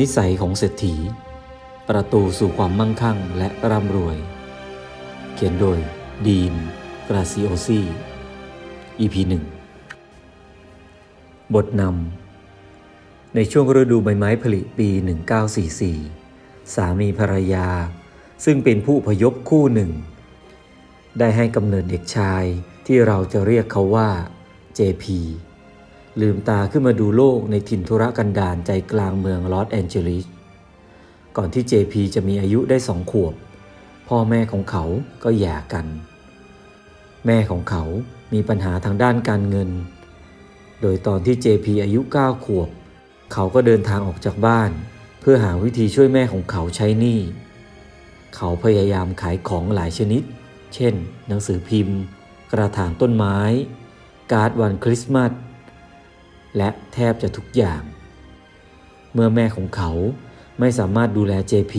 นิสัยของเศรษฐี ประตูสู่ความมั่งคั่งและร่ำรวย เขียนโดยดีนกราซิโอซี EP 1 บทนำในช่วงฤดูใบไม้ผลิปี 1944 สามีภรรยา ซึ่งเป็นผู้พยพคู่หนึ่ง ได้ให้กำเนิดเด็กชายที่เราจะเรียกเขาว่า JP ลืมตาขึ้นมาดูโลกในถิ่นธุรกันดารใจกลางเมืองลอสแอนเจลิส ก่อนที่ JP จะมีอายุได้สองขวบ พ่อแม่ของเขาก็หย่ากัน แม่ของเขามีปัญหาทางด้านการเงิน โดยตอนที่ JP อายุ 9 ขวบ เขาก็เดินทางออกจากบ้าน เพื่อหาวิธีช่วยแม่ของเขาใช้หนี้ เขาพยายามขายของหลายชนิด เช่น หนังสือพิมพ์ กระถางต้นไม้ การ์ดวันคริสต์มาส และแทบจะทุกอย่าง เมื่อแม่ของเขาไม่สามารถดูแล JP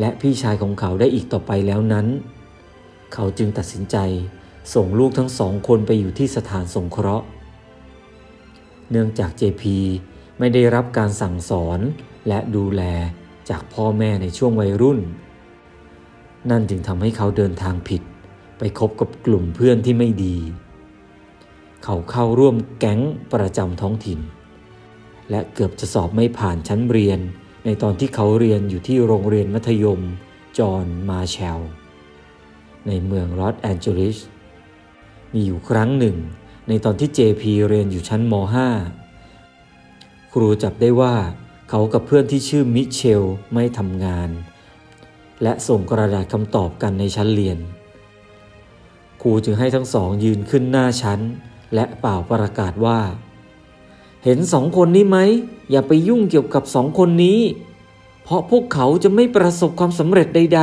และพี่ชายของเขาได้อีกต่อไปแล้วนั้น เขาจึงตัดสินใจส่งลูกทั้งสองคนไปอยู่ที่สถานสงเคราะห์ เนื่องจาก JP ไม่ได้รับการสั่งสอนและดูแลจากพ่อแม่ในช่วงวัยรุ่น นั่นจึงทำให้เขาเดินทางผิด ไปคบกับกลุ่มเพื่อนที่ไม่ดี เขาเข้าร่วมแก๊งประจำท้องถิ่น และเกือบจะสอบไม่ผ่านชั้นเรียน ในตอนที่เขาเรียนอยู่ที่โรงเรียนมัธยม จอห์นมาแชล ในเมืองลอสแอนเจลิส มีอยู่ครั้งหนึ่ง ในตอนที่ JP เรียนอยู่ชั้นม .5 ครูจับได้ว่าเขากับเพื่อนที่ชื่อมิเชลไม่ทำงาน และส่งกระดาษคำตอบกันในชั้นเรียนครูจึงให้ทั้งสองยืนขึ้นหน้าชั้น และเป่าประกาศว่า เห็นสองคนนี้ไหม อย่าไปยุ่งเกี่ยวกับสองคนนี้ เพราะพวกเขาจะไม่ประสบความสำเร็จใด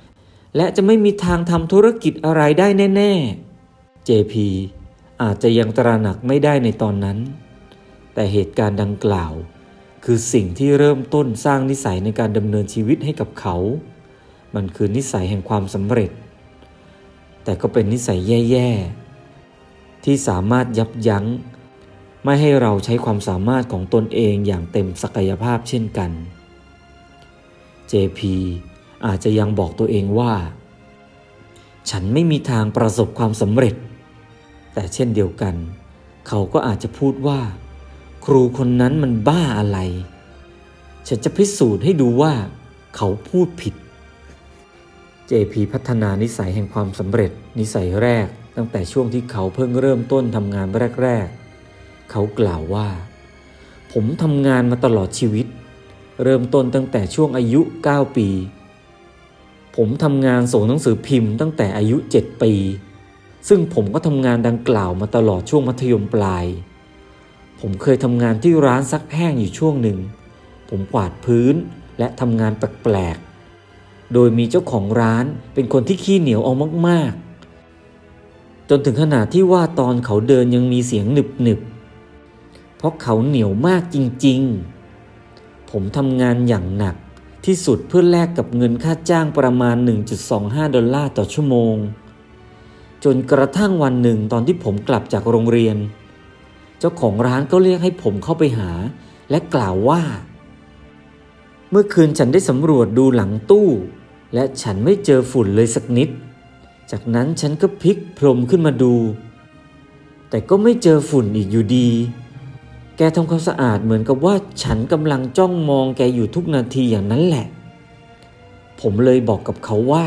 ๆ และจะไม่มีทางทำธุรกิจอะไรได้แน่ ๆ JP อาจจะยังตระหนักไม่ได้ในตอนนั้น แต่เหตุการณ์ดังกล่าว คือสิ่งที่เริ่มต้นสร้างนิสัยในการดำเนินชีวิตให้กับเขา มันคือนิสัยแห่งความสำเร็จ แต่ก็เป็นนิสัยแย่ ๆ ที่สามารถยับยั้ง ไม่ให้เราใช้ความสามารถของตนเองอย่างเต็มศักยภาพเช่นกัน JP อาจจะยังบอกตัวเองว่า ฉันไม่มีทางประสบความสำเร็จ แต่เช่นเดียวกัน เขาก็อาจจะพูดว่า ครูคนนั้นมันบ้าอะไร ฉันจะพิสูจน์ให้ดูว่า เขาพูดผิด JP พัฒนานิสัยแห่งความสำเร็จนิสัยแรก ตั้งแต่ช่วงที่เขาเพิ่งเริ่มต้นทำงานแรก ๆ เขากล่าวว่า ผมทำงานมาตลอดชีวิต เริ่มต้นตั้งแต่ช่วงอายุ 9 ปี ผมทำงานส่งหนังสือพิมพ์ตั้งแต่อายุ 7 ปี ซึ่งผมก็ทำงานดังกล่าวมาตลอดช่วงมัธยมปลาย ผมเคยทำงานที่ร้านซักแห้งอยู่ช่วงหนึ่ง ผมกวาดพื้นและทำงานแปลกๆ โดยมีเจ้าของร้านเป็นคนที่ขี้เหนียวเอามากๆ จนถึงขนาดที่ว่าตอนเขาเดินยังมีเสียงหนึบๆเพราะเขาเหนียวมากจริงๆ ผมทำงานอย่างหนักที่สุดเพื่อแลกกับเงินค่าจ้างประมาณ 1.25 ดอลลาร์ต่อชั่วโมง จนกระทั่งวันหนึ่งตอนที่ผมกลับจากโรงเรียน เจ้าของร้านก็เรียกให้ผมเข้าไปหา และกล่าวว่า เมื่อคืนฉันได้สำรวจดูหลังตู้ และฉันไม่เจอฝุ่นเลยสักนิด จากนั้นฉันก็พลิกพรมขึ้นมาดู แต่ก็ไม่เจอฝุ่นอีกอยู่ดี แกทำความสะอาดเหมือนกับว่าฉันกำลังจ้องมองแกอยู่ทุกนาทีอย่างนั้นแหละ ผมเลยบอกกับเขาว่า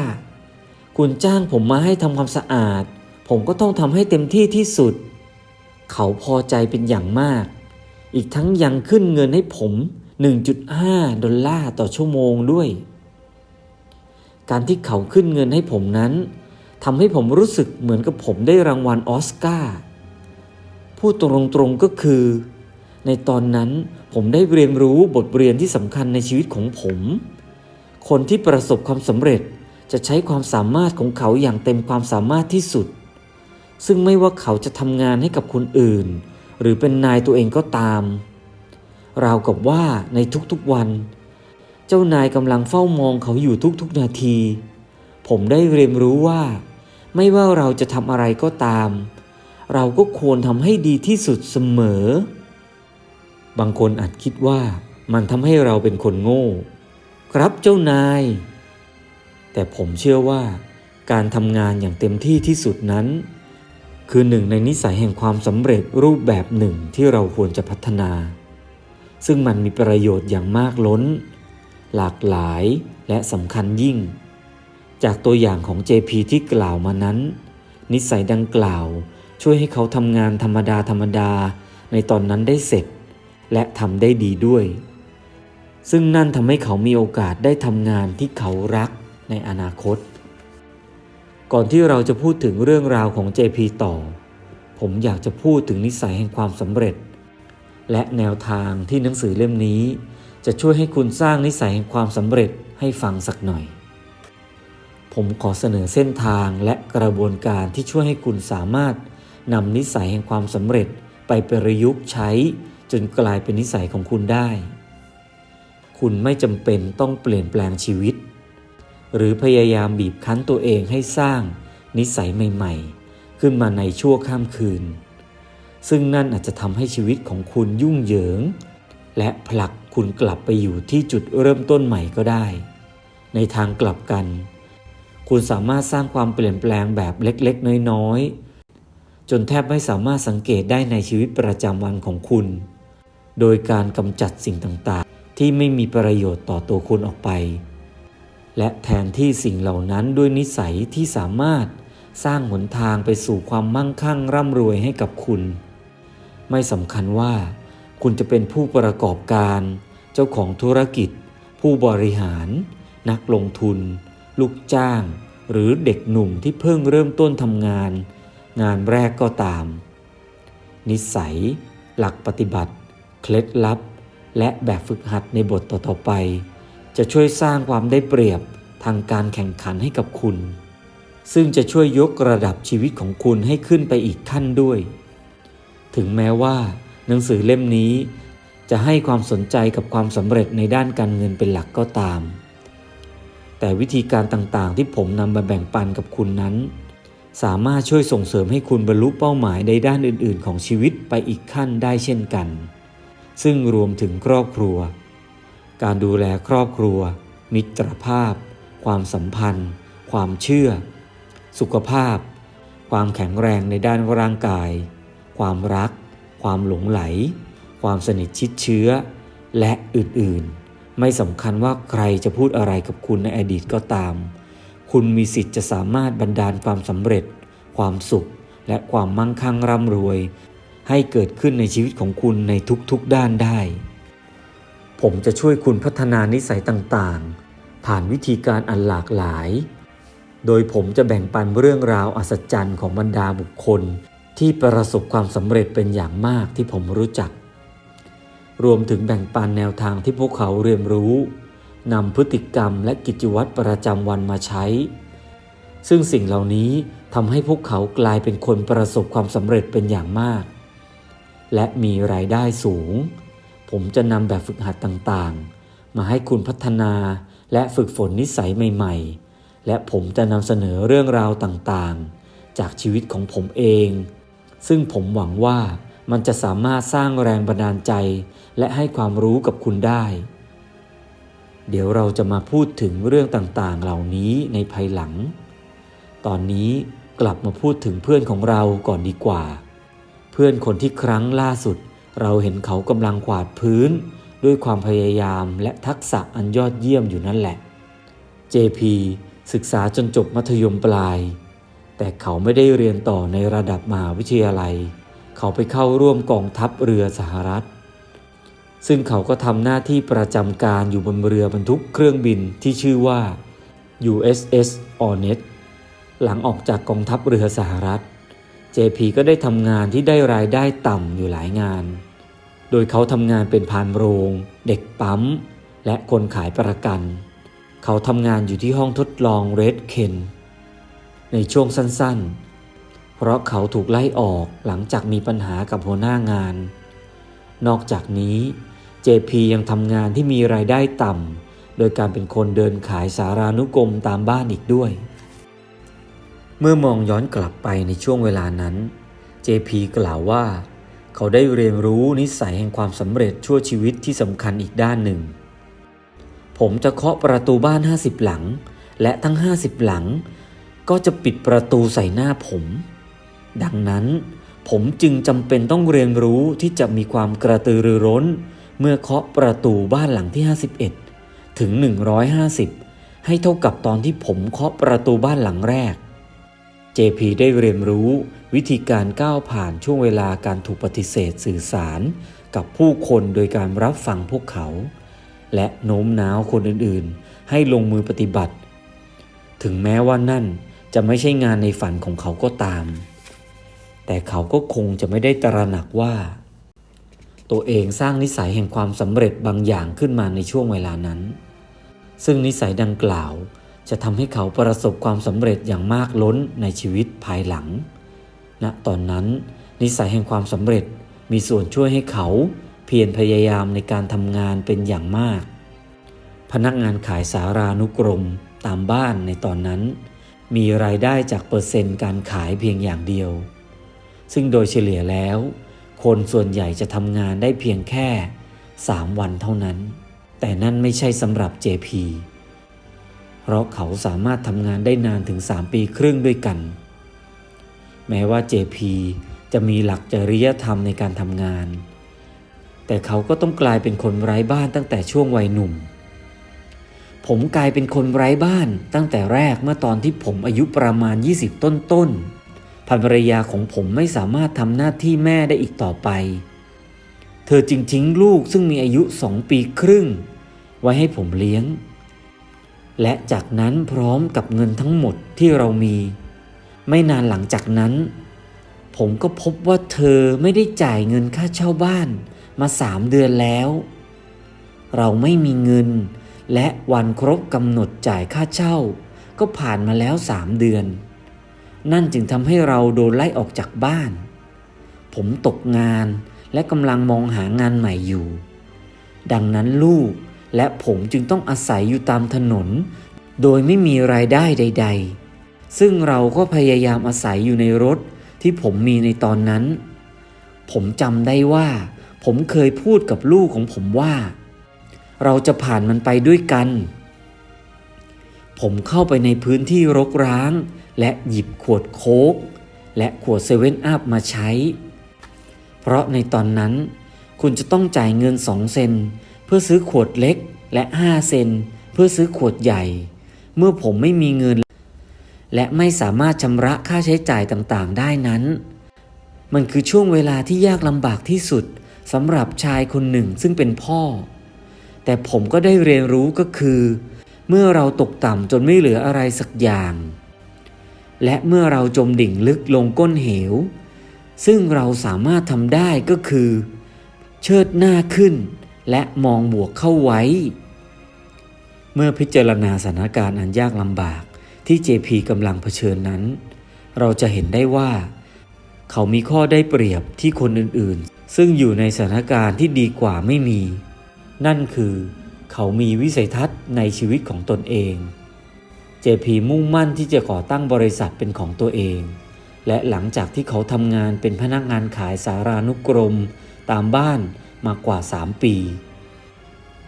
คุณจ้างผมมาให้ทำความสะอาด ผมก็ต้องทำให้เต็มที่ที่สุด เขาพอใจเป็นอย่างมาก อีกทั้งยังขึ้นเงินให้ผม 1.5 ดอลลาร์ต่อชั่วโมงด้วย การที่เขาขึ้นเงินให้ผมนั้น ทำให้ผมรู้สึกเหมือนกับผมได้รางวัลออสการ์พูดตรงๆก็คือ ในตอนนั้นผมได้เรียนรู้บทเรียนที่สำคัญในชีวิตของผม คนที่ประสบความสำเร็จจะใช้ความสามารถของเขาอย่างเต็มความสามารถที่สุด ซึ่งไม่ว่าเขาจะทำงานให้กับคนอื่น หรือเป็นนายตัวเองก็ตาม ราวกับว่าในทุกๆวัน เจ้านายกำลังเฝ้ามองเขาอยู่ทุกๆนาที ผมได้เรียนรู้ว่า ไม่ว่าเราจะทำอะไรก็ตาม เราก็ควรทำให้ดีที่สุดเสมอ บางคนอาจคิดว่ามันทำให้เราเป็นคนโง่ ครับเจ้านาย แต่ผมเชื่อว่า การทำงานอย่างเต็มที่ที่สุดนั้น คือหนึ่งในนิสัยแห่งความสำเร็จรูปแบบหนึ่งที่เราควรจะพัฒนา ซึ่งมันมีประโยชน์อย่างมากล้น หลากหลายและสำคัญยิ่ง จากตัวอย่างของ JP ที่กล่าวมานั้น นิสัยดังกล่าวช่วยให้เขาทำงานธรรมดาธรรมดาในตอนนั้นได้เสร็จ และทำได้ดีด้วย ซึ่งนั่นทำให้เขามีโอกาสได้ทำงานที่เขารักในอนาคต ก่อนที่เราจะพูดถึงเรื่องราวของ JP ต่อ ผมอยากจะพูดถึงนิสัยแห่งความสำเร็จ และแนวทางที่หนังสือเล่มนี้ จะช่วยให้คุณสร้างนิสัยแห่งความสำเร็จให้ฟังสักหน่อย ผมขอเสนอเส้นทางและกระบวนการที่ช่วยให้คุณสามารถนำนิสัยแห่งความสำเร็จไปประยุกต์ใช้ จนกลายเป็นนิสัยของคุณได้ คุณไม่จำเป็นต้องเปลี่ยนแปลงชีวิต หรือพยายามบีบคั้นตัวเองให้สร้างนิสัยใหม่ ๆ ขึ้นมาในชั่วข้ามคืน ซึ่งนั่นอาจจะทำให้ชีวิตของคุณยุ่งเหยิง และผลักคุณกลับไปอยู่ที่จุดเริ่มต้นใหม่ก็ได้ ในทางกลับกัน คุณสามารถสร้างความเปลี่ยนแปลงแบบเล็กๆ น้อยๆ จนแทบไม่สามารถสังเกตได้ในชีวิตประจำวันของคุณ โดยการกำจัดสิ่งต่างๆ ที่ไม่มีประโยชน์ต่อตัวคุณออกไป และแทนที่สิ่งเหล่านั้นด้วยนิสัยที่สามารถสร้างหนทางไปสู่ความมั่งคั่งร่ำรวยให้กับคุณ ไม่สำคัญว่า คุณจะเป็นผู้ประกอบการ เจ้าของธุรกิจ ผู้บริหาร นักลงทุน ลูกจ้าง หรือเด็กหนุ่มที่เพิ่งเริ่มต้นทำงาน งานแรกก็ตาม นิสัย หลักปฏิบัติ เคล็ดลับ และแบบฝึกหัดในบทต่อๆไป จะช่วยสร้างความได้เปรียบทางการแข่งขันให้กับคุณ ซึ่งจะช่วยยกระดับชีวิตของคุณให้ขึ้นไปอีกขั้นด้วย ถึงแม้ว่า หนังสือเล่มนี้ จะให้ความสนใจกับความสำเร็จในด้านการเงินเป็นหลักก็ตาม แต่วิธีการต่างๆ ที่ผมนำมาแบ่งปันกับคุณนั้น สามารถช่วยส่งเสริมให้คุณบรรลุเป้าหมายในด้านอื่น ๆ ของชีวิตไปอีกขั้นได้เช่นกัน ซึ่งรวมถึงครอบครัว การดูแลครอบครัว มิตรภาพ ความสัมพันธ์ ความเชื่อ สุขภาพ ความแข็งแรงในด้านร่างกาย ความรัก ความหลงไหล ความสนิทชิดเชื้อ และอื่น ๆ ไม่สำคัญว่าใครจะพูดอะไรกับคุณในอดีตก็ตาม คุณมีสิทธิ์จะสามารถบันดาลความสำเร็จ ความสุข และความมั่งคั่งร่ำรวย ให้เกิดขึ้นในชีวิตของคุณในทุกๆด้านได้ ผมจะช่วยคุณพัฒนานิสัยต่างๆ ผ่านวิธีการอันหลากหลาย โดยผมจะแบ่งปันเรื่องราวอัศจรรย์ของบรรดาบุคคล ที่ประสบความสำเร็จเป็นอย่างมากที่ผมรู้จัก รวมถึงแบ่งปันแนวทางที่พวกเขาเรียนรู้นำพฤติกรรมและกิจวัตรประจำวันมาใช้ ซึ่งสิ่งเหล่านี้ทำให้พวกเขากลายเป็นคนประสบความสำเร็จเป็นอย่างมาก และมีรายได้สูง ผมจะนำแบบฝึกหัดต่างๆ มาให้คุณพัฒนาและฝึกฝนนิสัยใหม่ ๆ และผมจะนำเสนอเรื่องราวต่างๆ จากชีวิตของผมเอง ซึ่งผมหวังว่า มันจะสามารถสร้างแรงบันดาลใจ และให้ความรู้กับคุณได้ เดี๋ยวเราจะมาพูดถึงเรื่องต่างๆ เหล่านี้ในภายหลัง ตอนนี้กลับมาพูดถึงเพื่อนของเราก่อนดีกว่า เพื่อนคนที่ครั้งล่าสุด เราเห็นเขากำลังกวาดพื้น ด้วยความพยายามและทักษะอันยอดเยี่ยมอยู่นั่นแหละ JP ศึกษาจนจบมัธยมปลาย แต่เขาไม่ได้เรียนต่อในระดับมหาวิทยาลัย เขาไปเข้าร่วมกองทัพเรือสหรัฐ ซึ่งเขาก็ทำหน้าที่ประจำการอยู่บนเรือบรรทุกเครื่องบินที่ชื่อว่า USS Hornet หลังออกจากกองทัพเรือสหรัฐ JP ก็ได้ทำงานที่ได้รายได้ต่ำอยู่หลายงาน โดยเขาทำงานเป็นพานโรง เด็กปั๊ม และคนขายประกัน เขาทำงานอยู่ที่ห้องทดลองเรดเคนในช่วงสั้นๆ เพราะเขาถูกไล่ออกหลังจากมีปัญหากับหัวหน้างาน นอกจากนี้ JP ยังทำงานที่มีรายได้ต่ำ โดยการเป็นคนเดินขายสารานุกรมตามบ้านอีกด้วย เมื่อมองย้อนกลับไปในช่วงเวลานั้น JP กล่าวว่า เขาได้เรียนรู้นิสัยแห่งความสำเร็จชั่วชีวิตที่สำคัญอีกด้านหนึ่ง ผมจะเคาะประตูบ้าน 50 หลัง และทั้ง 50 หลัง ก็จะปิดประตูใส่หน้าผม ดังนั้น ผมจึงจำเป็นต้องเรียนรู้ที่จะมีความกระตือรือร้น เมื่อเคาะประตูบ้านหลังที่ 51 ถึง 150 ให้เท่ากับตอนที่ผมเคาะประตูบ้านหลังแรก JP ได้เรียนรู้วิธีการก้าวผ่านช่วงเวลาการถูกปฏิเสธสื่อสาร กับผู้คนโดยการรับฟังพวกเขา และโน้มน้าวคนอื่นๆ ให้ลงมือปฏิบัติ ถึงแม้ว่านั่นจะไม่ใช่งานในฝันของเขาก็ตาม แต่เขาก็คงจะไม่ได้ตระหนักว่า ตัวเองสร้างนิสัยแห่งความสำเร็จบางอย่างขึ้นมาในช่วงเวลานั้น ซึ่งนิสัยดังกล่าวจะทำให้เขาประสบความสำเร็จอย่างมากล้นในชีวิตภายหลังณตอนนั้น นิสัยแห่งความสำเร็จมีส่วนช่วยให้เขาเพียรพยายามในการทำงานเป็นอย่างมาก พนักงานขายสารานุกรมตามบ้านในตอนนั้น มีรายได้จากเปอร์เซ็นต์การขายเพียงอย่างเดียว ซึ่งโดยเฉลี่ยแล้ว คนส่วนใหญ่จะทำงานได้เพียงแค่ 3 วันเท่านั้น แต่นั่นไม่ใช่สำหรับ JP เพราะเขาสามารถทำงานได้นานถึง 3 ปีครึ่งด้วยกัน แม้ว่า JP จะมีหลักจริยธรรมในการทำงาน แต่เขาก็ต้องกลายเป็นคนไร้บ้านตั้งแต่ช่วงวัยหนุ่ม ผมกลายเป็นคนไร้บ้านตั้งแต่แรกเมื่อตอนที่ผมอายุประมาณ 20 ต้นๆ ภรรยาของผมไม่สามารถทำหน้าที่แม่ได้อีกต่อไป เธอจึงทิ้งลูกซึ่งมีอายุสองปีครึ่ง ไว้ให้ผมเลี้ยง และจากนั้นพร้อมกับเงินทั้งหมดที่เรามี ไม่นานหลังจากนั้น ผมก็พบว่าเธอไม่ได้จ่ายเงินค่าเช่าบ้านมาสามเดือนแล้ว เราไม่มีเงิน และวันครบกำหนดจ่ายค่าเช่า ก็ผ่านมาแล้วสามเดือน นั่นจึงทำให้เราโดนไล่ออกจากบ้าน ผมตกงานและกำลังมองหางานใหม่อยู่ ดังนั้นลูกและผมจึงต้องอาศัยอยู่ตามถนน โดยไม่มีรายได้ใด ๆ ซึ่งเราก็พยายามอาศัยอยู่ในรถที่ผมมีในตอนนั้น ผมจำได้ว่า ผมเคยพูดกับลูกของผมว่า เราจะผ่านมันไปด้วยกัน ผมเข้าไปในพื้นที่รกร้าง และหยิบขวดโค้กและขวดเซเว่นอัพมาใช้ เพราะในตอนนั้น คุณจะต้องจ่ายเงิน 2 เซน เพื่อซื้อขวดเล็กและ 5 เซน เพื่อซื้อขวดใหญ่ เมื่อผมไม่มีเงิน และไม่สามารถชำระค่าใช้จ่ายต่างๆ ได้นั้น มันคือช่วงเวลาที่ยากลำบากที่สุดสำหรับชายคนหนึ่งซึ่งเป็นพ่อ แต่ผมก็ได้เรียนรู้ก็คือ เมื่อเราตกต่ำจนไม่เหลืออะไรสักอย่าง และเมื่อเราจมดิ่งลึกลงก้นเหว ซึ่งเราสามารถทำได้ก็คือ เชิดหน้าขึ้น และมองบวกเข้าไว้ เมื่อพิจารณาสถานการณ์อันยากลำบากที่ JP กำลังเผชิญนั้น เราจะเห็นได้ว่า เขามีข้อได้เปรียบที่คนอื่นๆ ซึ่งอยู่ในสถานการณ์ที่ดีกว่าไม่มี นั่นคือ เขามีวิสัยทัศน์ในชีวิตของตนเอง JP มุ่งมั่นที่จะก่อตั้งบริษัทเป็นของตัวเอง และหลังจากที่เขาทำงานเป็นพนักงานขายสารานุกรม ตามบ้านมากว่า 3 ปี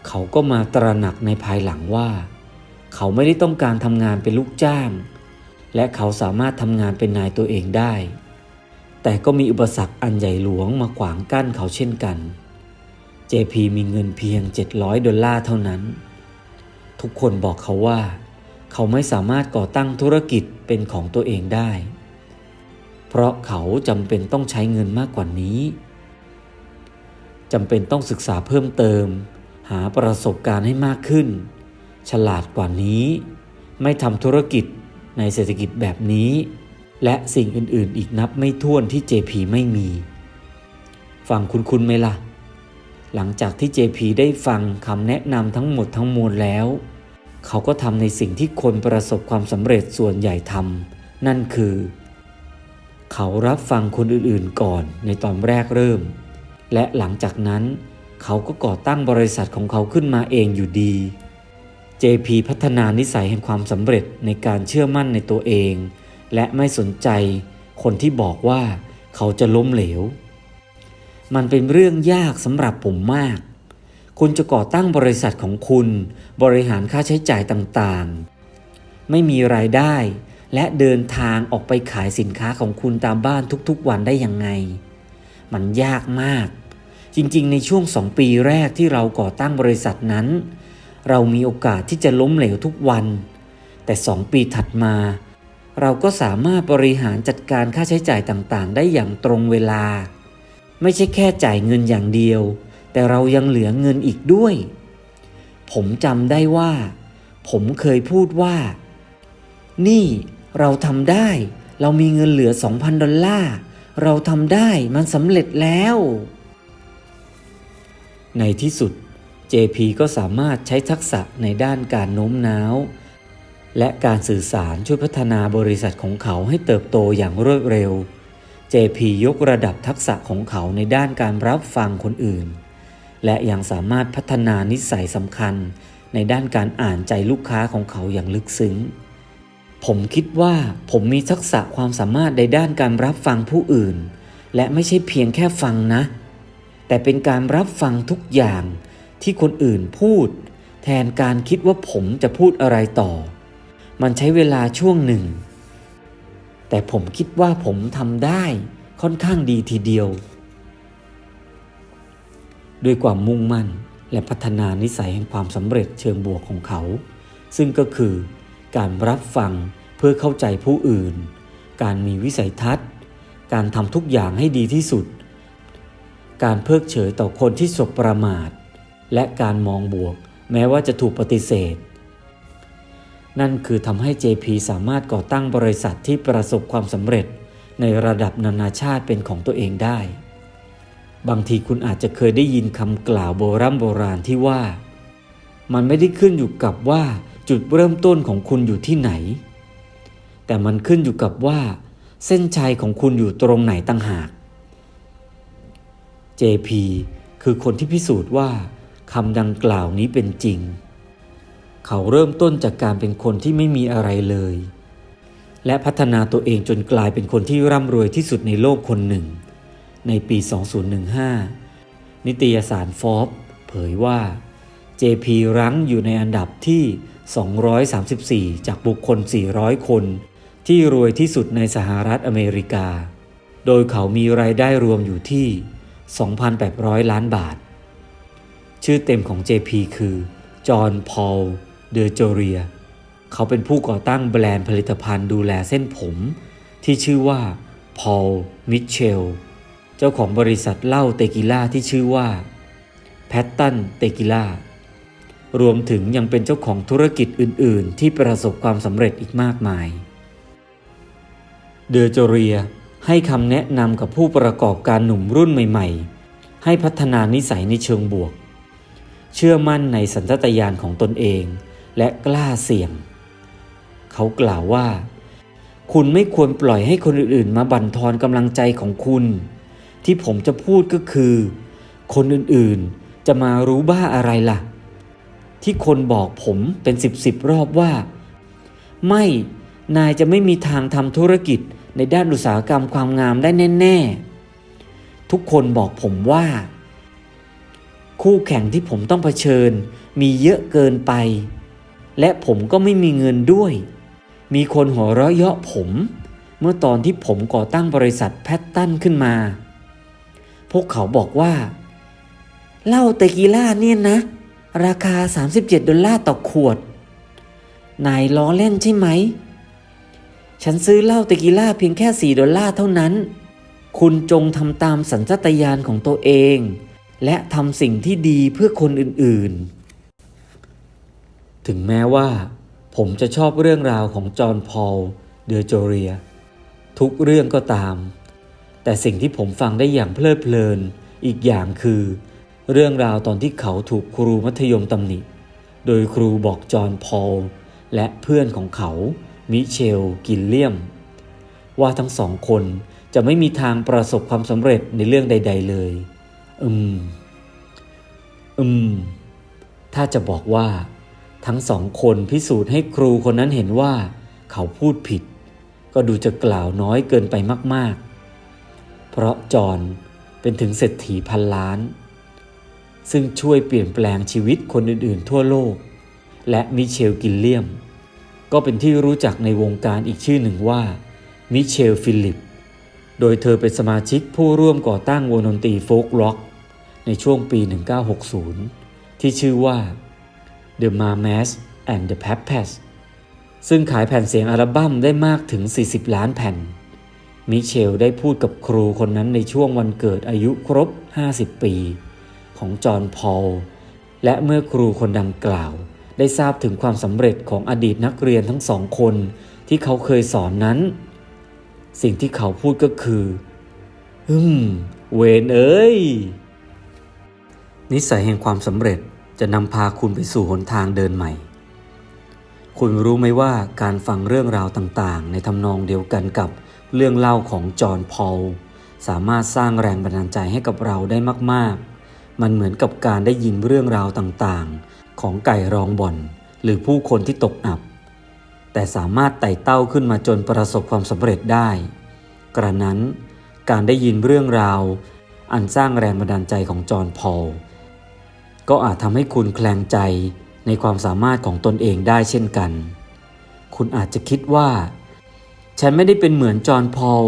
เขาก็มาตระหนักในภายหลังว่า เขาไม่ได้ต้องการทำงานเป็นลูกจ้าง และเขาสามารถทำงานเป็นนายตัวเองได้ แต่ก็มีอุปสรรคอันใหญ่หลวงมาขวางกั้นเขาเช่นกัน JP มีเงินเพียง 700 ดอลลาร์เท่านั้น ทุกคนบอกเขาว่า เขาไม่สามารถก่อตั้งธุรกิจเป็นของตัวเองได้ เพราะเขาจำเป็นต้องใช้เงินมากกว่านี้จำเป็นต้องศึกษาเพิ่มเติม หาประสบการณ์ให้มากขึ้น ฉลาดกว่านี้ ไม่ทำธุรกิจในเศรษฐกิจแบบนี้ และสิ่งอื่นๆ อีกนับไม่ถ้วนที่ JP ไม่มีฟังคุณคุณไหมล่ะ หลังจากที่ JP ได้ฟังคำแนะนำทั้งหมดทั้งมวลแล้ว เขาก็ทำในสิ่งที่คนประสบความสำเร็จส่วนใหญ่ทำนั่นคือ เขารับฟังคนอื่นๆก่อนในตอนแรกเริ่ม และหลังจากนั้น เขาก็ก่อตั้งบริษัทของเขาขึ้นมาเองอยู่ดี JP พัฒนานิสัยแห่งความสำเร็จในการเชื่อมั่นในตัวเอง และไม่สนใจคนที่บอกว่าเขาจะล้มเหลว มันเป็นเรื่องยากสำหรับผมมาก คุณจะก่อตั้งบริษัทของคุณ บริหารค่าใช้จ่ายต่างๆ ไม่มีรายได้ และเดินทางออกไปขายสินค้าของคุณตามบ้านทุกๆวันได้ยังไง มันยากมาก จริงๆ ในช่วงสองปีแรกที่เราก่อตั้งบริษัทนั้น เรามีโอกาสที่จะล้มเหลวทุกวัน แต่สองปีถัดมา เราก็สามารถบริหารจัดการค่าใช้จ่ายต่างๆ ได้อย่างตรงเวลา ไม่ใช่แค่จ่ายเงินอย่างเดียว แต่เรายังเหลือเงินอีกด้วย ผมจำได้ว่า ผมเคยพูดว่า นี่เราทำได้ เรามีเงินเหลือ 2,000 ดอลลาร์ เราทำได้มันสำเร็จแล้ว ในที่สุด JP ก็สามารถใช้ทักษะในด้านการโน้มน้าว และการสื่อสารช่วยพัฒนาบริษัทของเขาให้เติบโตอย่างรวดเร็ว JP ยกระดับทักษะของเขาในด้านการรับฟังคนอื่น และยังสามารถพัฒนานิสัยสำคัญ ในด้านการอ่านใจลูกค้าของเขาอย่างลึกซึ้ง ผมคิดว่าผมมีทักษะความสามารถในด้านการรับฟังผู้อื่น และไม่ใช่เพียงแค่ฟังนะ แต่เป็นการรับฟังทุกอย่างที่คนอื่นพูด แทนการคิดว่าผมจะพูดอะไรต่อ มันใช้เวลาช่วงหนึ่ง แต่ผมคิดว่าผมทำได้ค่อนข้างดีทีเดียว ด้วยความมุ่งมั่น และพัฒนานิสัยแห่งความสำเร็จเชิงบวกของเขา ซึ่งก็คือ การรับฟังเพื่อเข้าใจผู้อื่น การมีวิสัยทัศน์ การทำทุกอย่างให้ดีที่สุด การเพิกเฉยต่อคนที่สบประมาท และการมองบวก แม้ว่าจะถูกปฏิเสธ นั่นคือทำให้ JP สามารถก่อตั้งบริษัทที่ประสบความสำเร็จในระดับนานาชาติเป็นของตัวเองได้ บางทีคุณอาจจะเคยได้ยินคำกล่าวโบรโบราณที่ว่า มันไม่ได้ขึ้นอยู่กับว่าจุดเริ่มต้นของคุณอยู่ที่ไหน แต่มันขึ้นอยู่กับว่า เส้นชัยของคุณอยู่ตรงไหนต่างหาก JP คือคนที่พิสูจน์ว่าคำดังกล่าวนี้เป็นจริง เขาเริ่มต้นจากการเป็นคนที่ไม่มีอะไรเลย และพัฒนาตัวเองจนกลายเป็นคนที่ร่ำรวยที่สุดในโลกคนหนึ่ง ในปี 2015 นิตยสารฟอบเผยว่า JP รั้งอยู่ในอันดับที่ 234 จากบุคคล 400 คน ที่รวยที่สุดในสหรัฐอเมริกา โดยเขามีรายได้รวมอยู่ที่ 2,800 ล้านบาท ชื่อเต็มของ JP คือ จอห์น พอล เดอโจเรีย เขาเป็นผู้ก่อตั้งแบรนด์ผลิตภัณฑ์ดูแลเส้นผม ที่ชื่อว่า พอล มิเชล เจ้าของบริษัทเหล้าเตกิล่าที่ชื่อว่าแพตตันเตกิล่ารวมถึงยังเป็นเจ้าของธุรกิจอื่น ๆ ที่ประสบความสำเร็จอีกมากมาย เดอโจเรียให้คำแนะนำกับผู้ประกอบการหนุ่มรุ่นใหม่ ๆ ให้พัฒนานิสัยในเชิงบวก เชื่อมั่นในสัญชาตญาณของตนเอง และกล้าเสี่ยง เขากล่าวว่า คุณไม่ควรปล่อยให้คนอื่น ๆ มาบั่นทอนกำลังใจของคุณ ที่ผมจะพูดก็คือ คนอื่นๆจะมารู้บ้าอะไรล่ะ ที่คนบอกผมเป็นสิบสิบรอบว่า ไม่นายจะไม่มีทางทำธุรกิจในด้านอุตสาหกรรมความงามได้แน่ ๆ ทุกคนบอกผมว่า คู่แข่งที่ผมต้องเผชิญมีเยอะเกินไป และผมก็ไม่มีเงินด้วย มีคนหัวเราะเยาะผม เมื่อตอนที่ผมก่อตั้งบริษัทแพตตันขึ้นมา วกเขาบอกว่าเหล้าเตกีล่าเนี่ยนะ ราคา 37 ดอลลาร์ต่อขวด นายล้อเล่นใช่ไหม ฉันซื้อเหล้าเตกิล่าเพียงแค่ 4 ดอลลาร์เท่านั้น คุณจงทำตามสัญชาตญาณของตัวเอง และทำสิ่งที่ดีเพื่อคนอื่นๆ ถึงแม้ว่า ผมจะชอบเรื่องราวของจอห์นพอล เดอโจเรีย ทุกเรื่องก็ตาม แต่สิ่งที่ผมฟังได้อย่างเพลิดเพลิน อีกอย่างคือ เรื่องราวตอนที่เขาถูกครูมัธยมตำหนิ โดยครูบอกจอห์นพอล และเพื่อนของเขา มิเชล กิลเลียม ว่าทั้งสองคนจะไม่มีทางประสบความสำเร็จในเรื่องใด ๆ เลย อืม อืม ถ้าจะบอกว่า ทั้งสองคนพิสูจน์ให้ครูคนนั้นเห็นว่า เขาพูดผิด ก็ดูจะกล่าวน้อยเกินไปมาก เพราะจอห์นเป็นถึงเศรษฐีพันล้าน ซึ่งช่วยเปลี่ยนแปลงชีวิตคนอื่นๆ ทั่วโลก และมิเชลกิลเลียม ก็เป็นที่รู้จักในวงการอีกชื่อหนึ่งว่ามิเชลฟิลิป โดยเธอเป็นสมาชิกผู้ร่วมก่อตั้งวงดนตรีโฟล์กร็อกในช่วงปี 1960 ที่ชื่อว่า The Mamas and the Papas ซึ่งขายแผ่นเสียงอัลบั้มได้มากถึง 40 ล้านแผ่น มิเชลได้พูดกับครูคนนั้นในช่วงวันเกิดอายุครบ 50 ปี ของจอห์นพอล และเมื่อครูคนดังกล่าว ได้ทราบถึงความสำเร็จของอดีตนักเรียนทั้งสองคนที่เขาเคยสอนนั้น สิ่งที่เขาพูดก็คือฮึมเวนเอ้ย นิสัยแห่งความสำเร็จจะนำพาคุณไปสู่หนทางเดินใหม่ คุณรู้ไหมว่าการฟังเรื่องราวต่างๆ ในทำนองเดียวกันกับ เรื่องเล่าของจอห์นพอลสามารถสร้างแรงบันดาลใจให้กับเราได้มากๆ มันเหมือนกับการได้ยินเรื่องราวต่างๆ ของไก่รองบ่อน หรือผู้คนที่ตกอับ แต่สามารถไต่เต้าขึ้นมาจนประสบความสำเร็จได้ กระนั้นการได้ยินเรื่องราว อันสร้างแรงบันดาลใจของจอห์นพอลก็อาจทำให้คุณแคลงใจในความสามารถของตนเองได้เช่นกัน คุณอาจจะคิดว่า ฉันไม่ได้เป็นเหมือนจอห์นพอล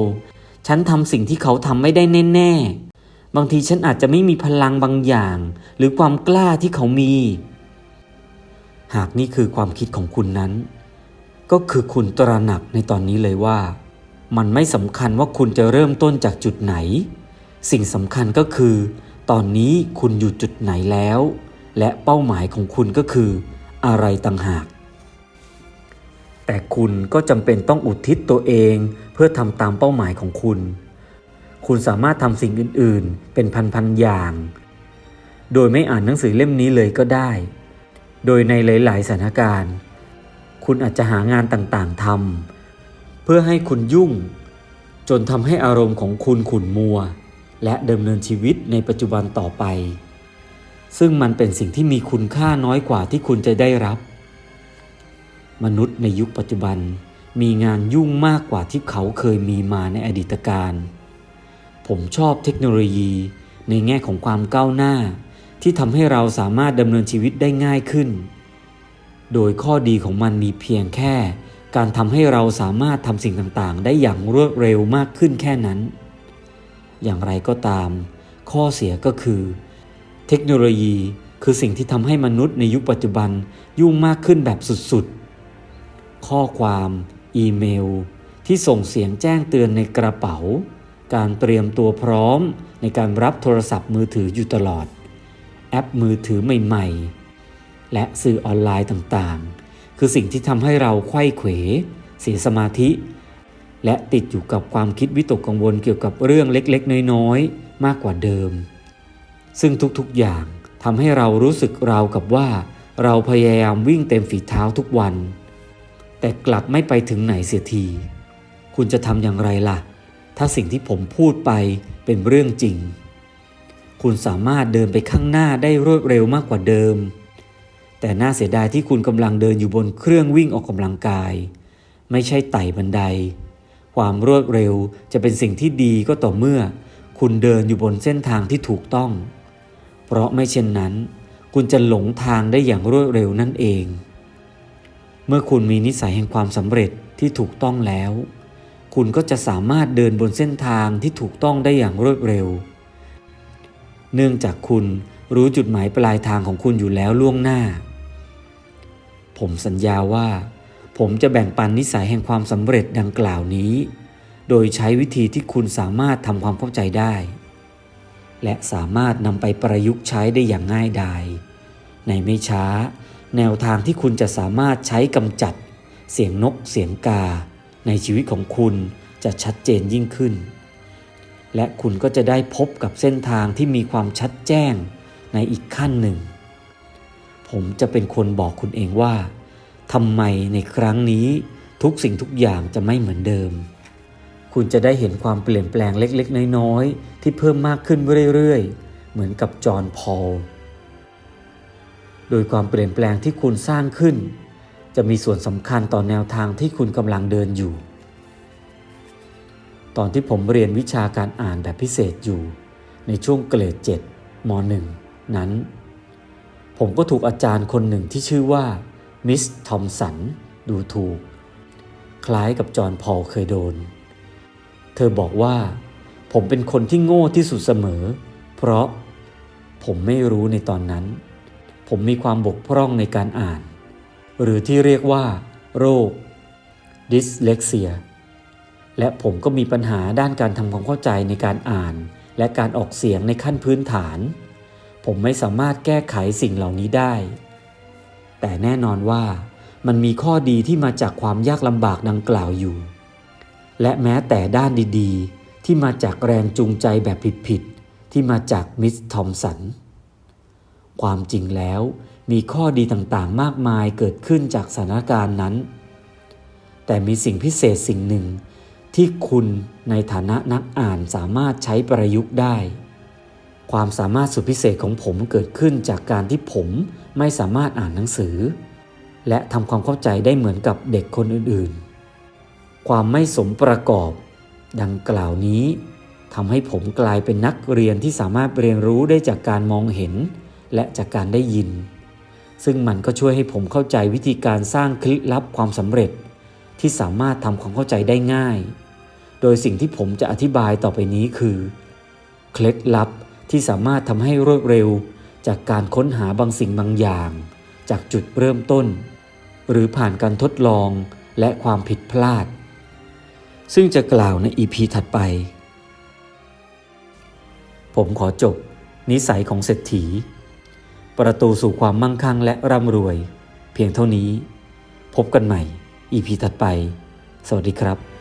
ฉันทำสิ่งที่เขาทำไม่ได้แน่ๆ บางทีฉันอาจจะไม่มีพลังบางอย่าง หรือความกล้าที่เขามี หากนี่คือความคิดของคุณนั้น ก็คือคุณตระหนักในตอนนี้เลยว่า มันไม่สำคัญว่าคุณจะเริ่มต้นจากจุดไหน สิ่งสำคัญก็คือ ตอนนี้คุณอยู่จุดไหนแล้ว และเป้าหมายของคุณก็คือ อะไรต่างหาก แต่คุณก็จำเป็นต้องอุทิศตัวเองเพื่อทำตามเป้าหมายของคุณ คุณสามารถทำสิ่งอื่นๆ เป็นพันๆอย่าง โดยไม่อ่านหนังสือเล่มนี้เลยก็ได้ โดยในหลายๆสถานการณ์ คุณอาจจะหางานต่างๆทำเพื่อให้คุณยุ่ง จนทำให้อารมณ์ของคุณขุ่นมัว และดำเนินชีวิตในปัจจุบันต่อไป ซึ่งมันเป็นสิ่งที่มีคุณค่าน้อยกว่าที่คุณจะได้รับ มนุษย์ในยุคปัจจุบัน มีงานยุ่งมากกว่าที่เขาเคยมีมาในอดีตการ ผมชอบเทคโนโลยีในแง่ของความก้าวหน้า ที่ทำให้เราสามารถดำเนินชีวิตได้ง่ายขึ้น โดยข้อดีของมันมีเพียงแค่ การทำให้เราสามารถทำสิ่งต่างๆ ได้อย่างรวดเร็วมากขึ้นแค่นั้น อย่างไรก็ตาม ข้อเสียก็คือ เทคโนโลยีคือสิ่งที่ทำให้มนุษย์ในยุคปัจจุบันยุ่งมากขึ้นแบบสุดๆ ข้อความอีเมล ที่ส่งเสียงแจ้งเตือนในกระเป๋า การเตรียมตัวพร้อมในการรับโทรศัพท์มือถืออยู่ตลอด แอปมือถือใหม่ ๆ และสื่อออนไลน์ต่างๆ คือสิ่งที่ทำให้เราไขว้เขว เสียสมาธิ และติดอยู่กับความคิดวิตกกังวลเกี่ยวกับเรื่องเล็กๆ น้อยๆ มากกว่าเดิม ซึ่งทุกๆอย่างทำให้เรารู้สึกราวกับว่า เราพยายามวิ่งเต็มฝีเท้าทุกวัน แต่กลับไม่ไปถึงไหนเสียที คุณจะทำอย่างไรล่ะ ถ้าสิ่งที่ผมพูดไปเป็นเรื่องจริง คุณสามารถเดินไปข้างหน้าได้รวดเร็วมากกว่าเดิม แต่น่าเสียดายที่คุณกำลังเดินอยู่บนเครื่องวิ่งออกกำลังกาย ไม่ใช่ไต่บันได ความรวดเร็วจะเป็นสิ่งที่ดีก็ต่อเมื่อ คุณเดินอยู่บนเส้นทางที่ถูกต้อง เพราะไม่เช่นนั้น คุณจะหลงทางได้อย่างรวดเร็วนั่นเอง เมื่อคุณมีนิสัยแห่งความสำเร็จที่ถูกต้องแล้ว คุณก็จะสามารถเดินบนเส้นทางที่ถูกต้องได้อย่างรวดเร็ว เนื่องจากคุณรู้จุดหมายปลายทางของคุณอยู่แล้วล่วงหน้า ผมสัญญาว่า ผมจะแบ่งปันนิสัยแห่งความสำเร็จดังกล่าวนี้ โดยใช้วิธีที่คุณสามารถทำความเข้าใจได้ และสามารถนำไปประยุกต์ใช้ได้อย่างง่ายดาย ในไม่ช้า แนวทางที่คุณจะสามารถใช้กำจัด เสียงนกเสียงกา ในชีวิตของคุณจะชัดเจนยิ่งขึ้น และคุณก็จะได้พบกับเส้นทางที่มีความชัดแจ้งในอีกขั้นหนึ่ง ผมจะเป็นคนบอกคุณเองว่าทำไมในครั้งนี้ทุกสิ่งทุกอย่างจะไม่เหมือนเดิม คุณจะได้เห็นความเปลี่ยนแปลงเล็กๆ น้อยๆ ที่เพิ่มมากขึ้นเรื่อยๆ เหมือนกับจอห์นพอล โดยความเปลี่ยนแปลงที่คุณสร้างขึ้น จะมีส่วนสำคัญต่อแนวทางที่คุณกำลังเดินอยู่ ตอนที่ผมเรียนวิชาการอ่านแบบพิเศษอยู่ ในช่วงเกรด7ม .1 นั้น ผมก็ถูกอาจารย์คนหนึ่งที่ชื่อว่ามิสทอมสันดูถูก คล้ายกับจอห์นพอลเคยโดน เธอบอกว่า ผมเป็นคนที่โง่ที่สุดเสมอ เพราะผมไม่รู้ในตอนนั้น ผมมีความบกพร่องในการอ่าน หรือที่เรียกว่า โรคดิสเลกเซีย และผมก็มีปัญหาด้านการทำความเข้าใจในการอ่าน และการออกเสียงในขั้นพื้นฐาน ผมไม่สามารถแก้ไขสิ่งเหล่านี้ได้ แต่แน่นอนว่ามันมีข้อดีที่มาจากความยากลำบากดังกล่าวอยู่ และแม้แต่ด้านดีๆ ที่มาจากแรงจูงใจแบบผิดๆที่มาจากมิสทอมสัน ความจริงแล้ว มีข้อดีต่างๆ มากมายเกิดขึ้นจากสถานการณ์นั้น แต่มีสิ่งพิเศษสิ่งหนึ่ง ที่คุณในฐานะนักอ่านสามารถใช้ประยุกต์ได้ ความสามารถสุดพิเศษของผมเกิดขึ้นจากการที่ผมไม่สามารถอ่านหนังสือ และทำความเข้าใจได้เหมือนกับเด็กคนอื่นๆ ความไม่สมประกอบ ดังกล่าวนี้ทำให้ผมกลายเป็นนักเรียนที่สามารถเรียนรู้ได้จากการมองเห็น และจากการได้ยิน ซึ่งมันก็ช่วยให้ผมเข้าใจวิธีการสร้างเคล็ดลับความสำเร็จ ที่สามารถทำความเข้าใจได้ง่าย โดยสิ่งที่ผมจะอธิบายต่อไปนี้คือเคล็ดลับที่สามารถทำให้รวดเร็ว จากการค้นหาบางสิ่งบางอย่าง จากจุดเริ่มต้น หรือผ่านการทดลองและความผิดพลาด ซึ่งจะกล่าวในอีพีถัดไป ผมขอจบ นิสัยของเศรษฐี ประตูสู่ความมั่งคั่งและร่ำรวย เพียงเท่านี้ พบกันใหม่อีพีถัดไป สวัสดีครับ